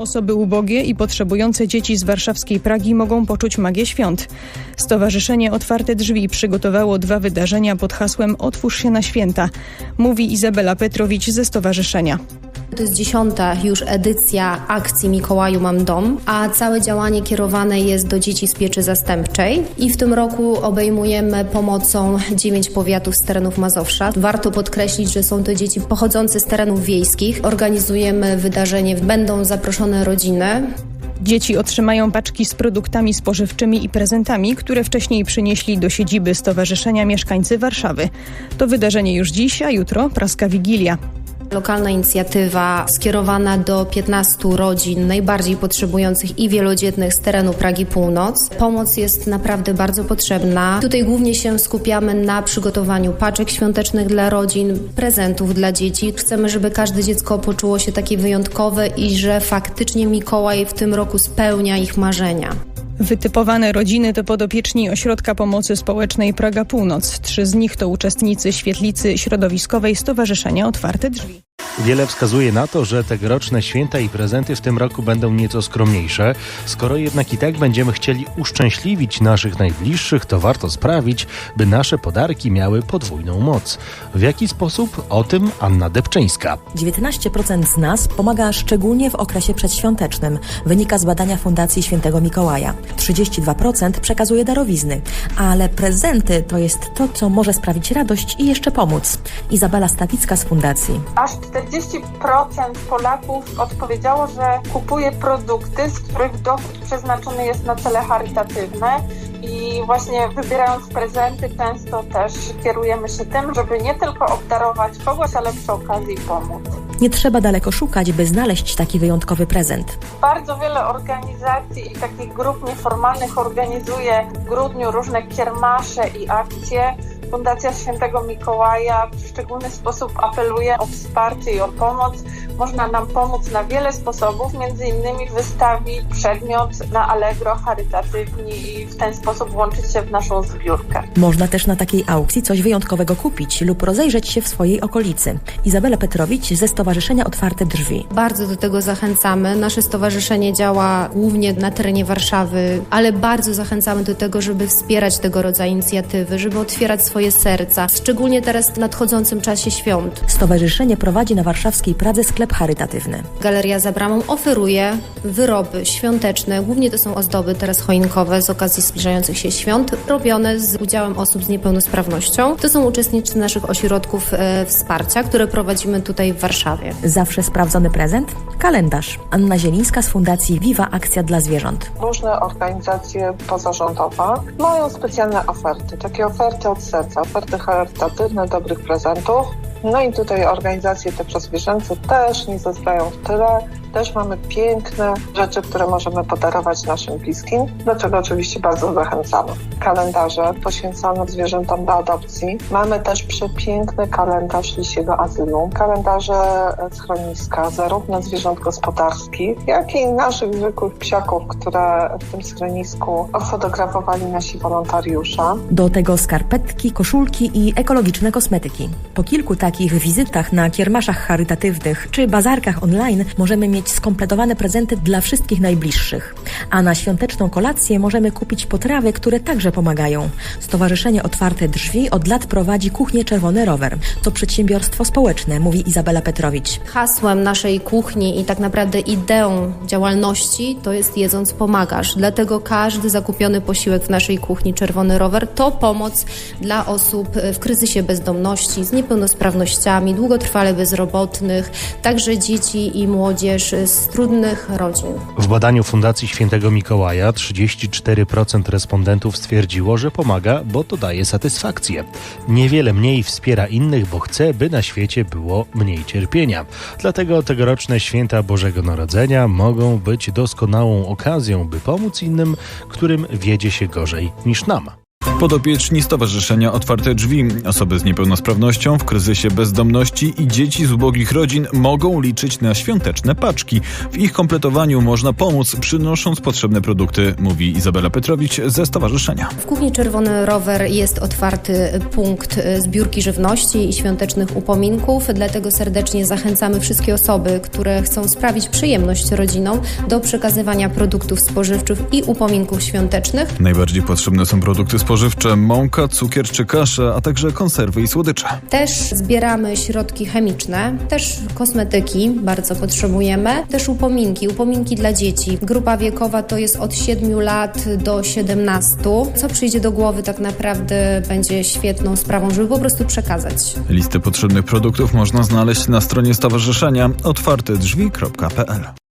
Osoby ubogie i potrzebujące dzieci z warszawskiej Pragi mogą poczuć magię świąt. Stowarzyszenie Otwarte Drzwi przygotowało dwa wydarzenia pod hasłem Otwórz się na święta, mówi Izabela Petrowicz ze stowarzyszenia. To jest dziesiąta już edycja akcji Mikołaju Mam Dom, a całe działanie kierowane jest do dzieci z pieczy zastępczej i w tym roku obejmujemy pomocą dziewięć powiatów z terenów Mazowsza. Warto podkreślić, że są to dzieci pochodzące z terenów wiejskich. Organizujemy wydarzenie, będą zaproszone rodziny. Dzieci otrzymają paczki z produktami spożywczymi i prezentami, które wcześniej przynieśli do siedziby Stowarzyszenia Mieszkańcy Warszawy. To wydarzenie już dziś, a jutro praska Wigilia. Lokalna inicjatywa skierowana do 15 rodzin najbardziej potrzebujących i wielodzietnych z terenu Pragi Północ. Pomoc jest naprawdę bardzo potrzebna. Tutaj głównie się skupiamy na przygotowaniu paczek świątecznych dla rodzin, prezentów dla dzieci. Chcemy, żeby każde dziecko poczuło się takie wyjątkowe i że faktycznie Mikołaj w tym roku spełnia ich marzenia. Wytypowane rodziny to podopieczni Ośrodka Pomocy Społecznej Praga Północ. Trzy z nich to uczestnicy świetlicy środowiskowej Stowarzyszenia Otwarte Drzwi. Wiele wskazuje na to, że tegoroczne święta i prezenty w tym roku będą nieco skromniejsze. Skoro jednak i tak będziemy chcieli uszczęśliwić naszych najbliższych, to warto sprawić, by nasze podarki miały podwójną moc. W jaki sposób? O tym Anna Depczyńska. 19% z nas pomaga szczególnie w okresie przedświątecznym, wynika z badania Fundacji Świętego Mikołaja. 32% przekazuje darowizny, ale prezenty to jest to, co może sprawić radość i jeszcze pomóc. Izabela Stawicka z Fundacji. Aż 40% Polaków odpowiedziało, że kupuje produkty, z których dochód przeznaczony jest na cele charytatywne. I właśnie wybierając prezenty, często też kierujemy się tym, żeby nie tylko obdarować kogoś, ale przy okazji pomóc. Nie trzeba daleko szukać, by znaleźć taki wyjątkowy prezent. Bardzo wiele organizacji i takich grup nieformalnych organizuje w grudniu różne kiermasze i akcje. Fundacja Świętego Mikołaja w szczególny sposób apeluje o wsparcie i o pomoc. Można nam pomóc na wiele sposobów, między innymi wystawić przedmiot na Allegro charytatywni i w ten sposób włączyć się w naszą zbiórkę. Można też na takiej aukcji coś wyjątkowego kupić lub rozejrzeć się w swojej okolicy. Izabela Petrowicz ze Stowarzyszenia Otwarte Drzwi. Bardzo do tego zachęcamy. Nasze stowarzyszenie działa głównie na terenie Warszawy, ale bardzo zachęcamy do tego, żeby wspierać tego rodzaju inicjatywy, żeby otwierać swoje serca, szczególnie teraz w nadchodzącym czasie świąt. Stowarzyszenie prowadzi na warszawskiej Pradze sklep charytatywny. Galeria za bramą oferuje wyroby świąteczne, głównie to są ozdoby teraz choinkowe z okazji zbliżających się świąt, robione z udziałem osób z niepełnosprawnością. To są uczestnicy naszych ośrodków e, wsparcia, które prowadzimy tutaj w Warszawie. Zawsze sprawdzony prezent? Kalendarz. Anna Zielińska z Fundacji Viva Akcja dla Zwierząt. Różne organizacje pozarządowe mają specjalne oferty, takie oferty od serca, oferty charytatywne, dobrych prezentów. No i tutaj organizacje te prozwierzęce też nie zostają w tyle. Też mamy piękne rzeczy, które możemy podarować naszym bliskim, do czego oczywiście bardzo zachęcamy. Kalendarze poświęcone zwierzętom do adopcji. Mamy też przepiękny kalendarz lisiego azylu, kalendarze schroniska, zarówno zwierząt gospodarskich, jak i naszych zwykłych psiaków, które w tym schronisku ofotografowali nasi wolontariusze. Do tego skarpetki, koszulki i ekologiczne kosmetyki. Po kilku takich wizytach na kiermaszach charytatywnych czy bazarkach online możemy mieć skompletowane prezenty dla wszystkich najbliższych. A na świąteczną kolację możemy kupić potrawy, które także pomagają. Stowarzyszenie Otwarte Drzwi od lat prowadzi kuchnię Czerwony Rower. To przedsiębiorstwo społeczne, mówi Izabela Petrowicz. Hasłem naszej kuchni i tak naprawdę ideą działalności to jest jedząc pomagasz. Dlatego każdy zakupiony posiłek w naszej kuchni Czerwony Rower to pomoc dla osób w kryzysie bezdomności, z niepełnosprawnościami, długotrwale bezrobotnych, także dzieci i młodzież z trudnych rodzin. W badaniu Fundacji Świętego Mikołaja 34% respondentów stwierdziło, że pomaga, bo to daje satysfakcję. Niewiele mniej wspiera innych, bo chce, by na świecie było mniej cierpienia. Dlatego tegoroczne święta Bożego Narodzenia mogą być doskonałą okazją, by pomóc innym, którym wiedzie się gorzej niż nam. Podopieczni Stowarzyszenia Otwarte Drzwi, osoby z niepełnosprawnością w kryzysie bezdomności i dzieci z ubogich rodzin mogą liczyć na świąteczne paczki. W ich kompletowaniu można pomóc, przynosząc potrzebne produkty, mówi Izabela Petrowicz ze stowarzyszenia. W Kuchni Czerwony Rower jest otwarty punkt zbiórki żywności i świątecznych upominków, dlatego serdecznie zachęcamy wszystkie osoby, które chcą sprawić przyjemność rodzinom do przekazywania produktów spożywczych i upominków świątecznych. Najbardziej potrzebne są produkty spożywcze, mąka, cukier czy kasze, a także konserwy i słodycze. Też zbieramy środki chemiczne, też kosmetyki bardzo potrzebujemy, też upominki, upominki dla dzieci. Grupa wiekowa to jest od 7 lat do 17. Co przyjdzie do głowy tak naprawdę będzie świetną sprawą, żeby po prostu przekazać. Listę potrzebnych produktów można znaleźć na stronie stowarzyszenia otwartedrzwi.pl.